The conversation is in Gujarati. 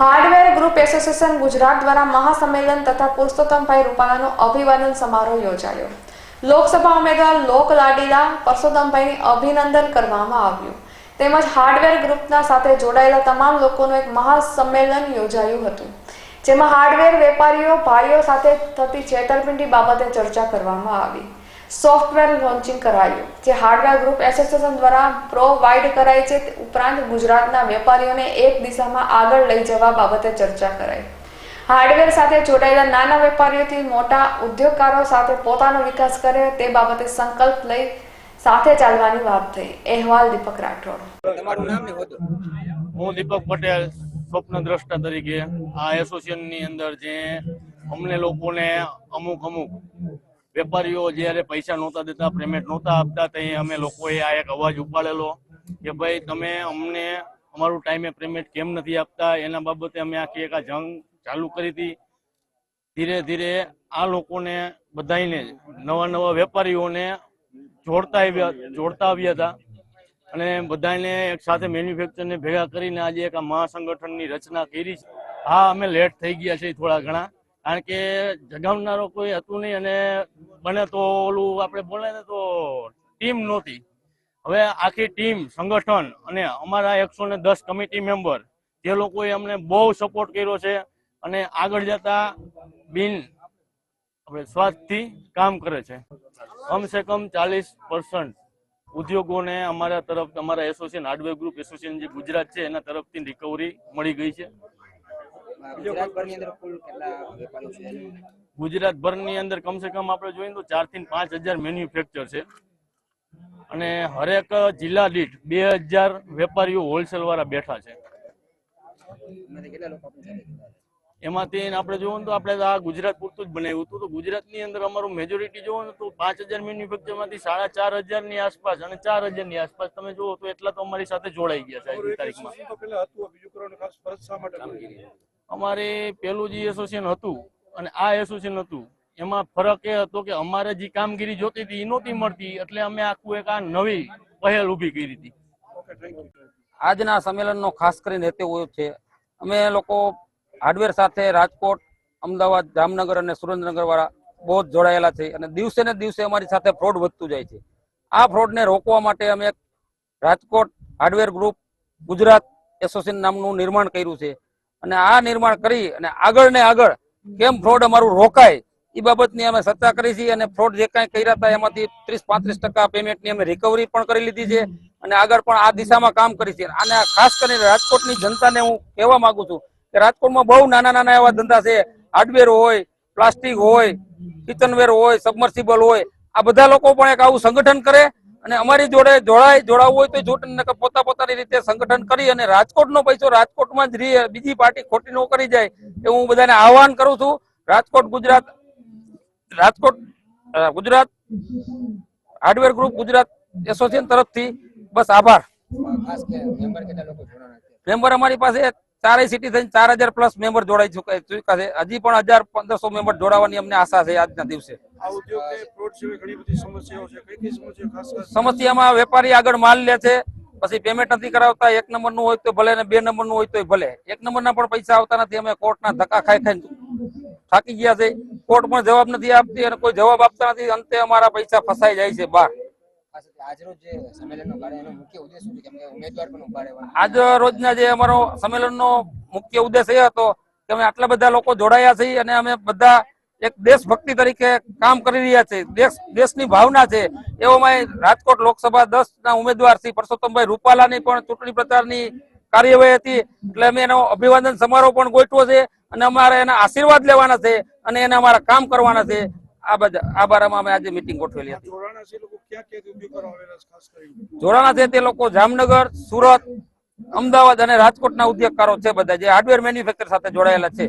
હાર્ડવેર ગ્રુપ એસોસિએશન ગુજરાત દ્વારા મહાસંમેલન તથા પુરુષોત્તમભાઈ રૂપાલાનો અભિવાદન સમારોહ યોજાયો. લોકસભા ઉમેદવાર લોક લાડીલા પરસોત્તમભાઈને અભિનંદન કરવામાં આવ્યું. તેમજ હાર્ડવેર ગ્રુપના સાથે જોડાયેલા તમામ લોકોનું એક મહાસંમેલન યોજાયું હતું. જેમાં હાર્ડવેર વેપારીઓ, ભાઈઓ સાથે થતી છેતરપિંડી બાબતે ચર્ચા કરવામાં આવી. સોફ્ટવેર લોન્ચિંગ કરાયું જે હાર્ડવેર ગ્રુપ એસોસિએશન દ્વારા પ્રોવાઈડ કરાય છે ઉપરાંત ગુજરાતના વેપારીઓને એક દિશામાં આગળ લઈ જવા બાબતે ચર્ચા કરાઈ. હાર્ડવેર સાથે જોડાયેલા નાના વેપારીઓથી મોટા ઉદ્યોગકારો સાથે પોતાનો વિકાસ કરે તે બાબતે સંકલ્પ લઈ સાથે ચાલવાની વાત થઈ. અહેવાલ દીપક રાઠોડ. હું દીપક પટેલ સ્વપ્ન દ્રષ્ટા તરીકે આ એસોસિએશનની અંદર જે અમને લોકોને અમુક અમુક વેપારીઓ જ્યારે પૈસા નહોતા દેતા પેમેન્ટ નહોતા આપતા ત્યાં અમે લોકોએ આ એક અવાજ ઉપાડેલો કે ભાઈ, તમે અમને અમારું ટાઈમે પેમેન્ટ કેમ નથી આપતા? એના બાબતે અમે આખી એક જંગ ચાલુ કરી હતી. ધીરે ધીરે આ લોકોને બધાને નવા નવા વેપારીઓને જોડતા આવ્યા જોડતા આવ્યા હતા. અને બધાને એક સાથે મેન્યુફેક્ચરને ભેગા કરીને આજે એક મહાસંગઠનની રચના કરી હા, અમે લેટ થઈ ગયા છે થોડા ઘણા. કારણ કે જગાવનારો કોઈ હતું નહીં અને બને તો ઓલું આપણે બોલે ને તો ટીમ નહોતી. હવે આખી ટીમ, સંગઠન અને અમારા એકસો ને દસ કમિટી મેમ્બર, જે લોકોએ અમને બહુ સપોર્ટ કર્યો છે અને આગળ જતા બિન આપણે સ્વાર્થથી કામ કરે છે. કમસે કમ ચાલીસ પર્સન્ટ ઉદ્યોગોને અમારા તરફ, અમારા એસોસિએશન હાર્ડવેર ગ્રુપ એસોસિએશન જે ગુજરાત છે, એના તરફથી રિકવરી મળી ગઈ છે. ગુજરાતભરની અંદર કુલ કેટલા વેપારીઓ છે? ગુજરાતભરની અંદર કમસે કમ આપણે જોઈએ તો ચારથી પાંચ હજાર મેન્યુફેક્ચર છે. અને હરેક જિલ્લા દીઠ બે હજાર વેપારીઓ હોલસેલ વાળા બેઠા છે. એમાંથી કેટલા લોકો આપણી જોવો ને તો આપણે આ ગુજરાત પૂરતું જ બનાવ્યું હતું. તો ગુજરાતની અંદર અમારું મેજોરિટી જોવો ને તો પાંચ હજાર મેન્યુફેક્ચરમાંથી સાડા ચાર હજારની આસપાસ અને ચાર હજારની આસપાસ તમે જુઓ તો એટલા તો અમારી સાથે જોડાઈ ગયા છે આજની તારીખમાં. અમારે પેલું જે એસોસિએશન હતું અને આ એસોસિએશન હતું એમાં ફરક એ હતો કે અમારે જે કામગીરી જોતી હતી એ નહોતી મળતી. એટલે અમે આખું એક આ નવી પહેલ ઊભી કરી હતી. ઓકે થેન્ક યુ આજના સંમેલનનો ખાસ કરીને હેતુ હોય છે અમે લોકો હાર્ડવેર સાથે રાજકોટ અમદાવાદ જામનગર અને સુરેન્દ્રનગર વાળા બહુ જ જોડાયેલા છે અને દિવસે ને દિવસે અમારી સાથે ફ્રોડ વધતું જાય છે. આ ફ્રોડને રોકવા માટે અમે Rajkot hardware group Gujarat association નામનું નિર્માણ કર્યું છે. અને આ નિર્માણ કરી અને આગળ ને આગળ કેમ ફ્રોડ અમારું રોકાય, એ બાબતની અમે ચર્ચા કરી છે અને ફ્રોડ જે કાંઈ કર્યા હતા એમાંથી ત્રીસ પાંત્રીસ ટકા પેમેન્ટની અમે રિકવરી પણ કરી લીધી છે અને આગળ પણ આ દિશામાં કામ કરી છે. અને ખાસ કરીને રાજકોટની જનતાને હું કહેવા માંગુ છું કે રાજકોટમાં બહુ નાના નાના એવા ધંધા છે. હાર્ડવેર હોય, પ્લાસ્ટિક હોય કિચનવેર હોય સબમર્સિબલ હોય, આ બધા લોકો પણ એક આવું સંગઠન કરે અને અમારી જોડે જોડાય જોડાવવું હોય તો નકર પોતા પોતાની રીતે સંગઠન કરી અને રાજકોટનો પૈસો રાજકોટમાં જ રહી બીજી પાર્ટી ખોટી નો કરી જાય એ હું બધાને આહવાન કરું છું. Rajkot Gujarat Rajkot Gujarat hardware group Gujarat association તરફથી બસ આભાર. મેમ્બર અમારી પાસે ચારેય સિટી થઈને ચાર હજાર પ્લસ મેમ્બર જોડાઈ ચુક્યા છે. હજી પણ હજાર પંદરસો મેમ્બર જોડાવાની અમને આશા છે આજના દિવસે. સમસ્યામાં વેપારી આગળ માલ લે છે પછી પેમેન્ટ નથી કરાવતા એક નંબરનું હોય તો ભલે ને બે નંબરનું હોય તો ભલે. એક નંબર ના પણ પૈસા આવતા નથી અમે કોર્ટ ના ધક્કા ખાઈ ખાઈ થાકી ગયા છે. કોર્ટ પણ જવાબ નથી આપતી અને કોઈ જવાબ આપતા નથી અંતે અમારા પૈસા ફસાઈ જાય છે બહાર. આજ રોજના જે અમારો સંમેલનનો મુખ્ય ઉદ્દેશ એ હતો કે અમે આટલા બધા લોકો જોડાયા છીએ અને અમે બધા એક દેશભક્તિ તરીકે કામ કરી રહ્યા છે દેશ, દેશની ભાવના છે. એવામાં રાજકોટ લોકસભા દસ ના ઉમેદવાર શ્રી પરસોત્તમભાઈ રૂપાલાની પણ ચૂંટણી પ્રચારની કાર્યવાહી હતી. એટલે અમે એનો અભિવાદન સમારોહ પણ ગોઠવો છે અને અમારે એના આશીર્વાદ લેવાના છે અને એને અમારા કામ કરવાના છે. આ બધા આ બારામાં અમે આજે મિટિંગ ગોઠવેલી હતી. જોડાણા છે તે લોકો જામનગર સુરત અમદાવાદ અને રાજકોટના ઉદ્યોગકારો છે બધા જે હાર્ડવેર મેન્યુફેક્ચર સાથે જોડાયેલા છે.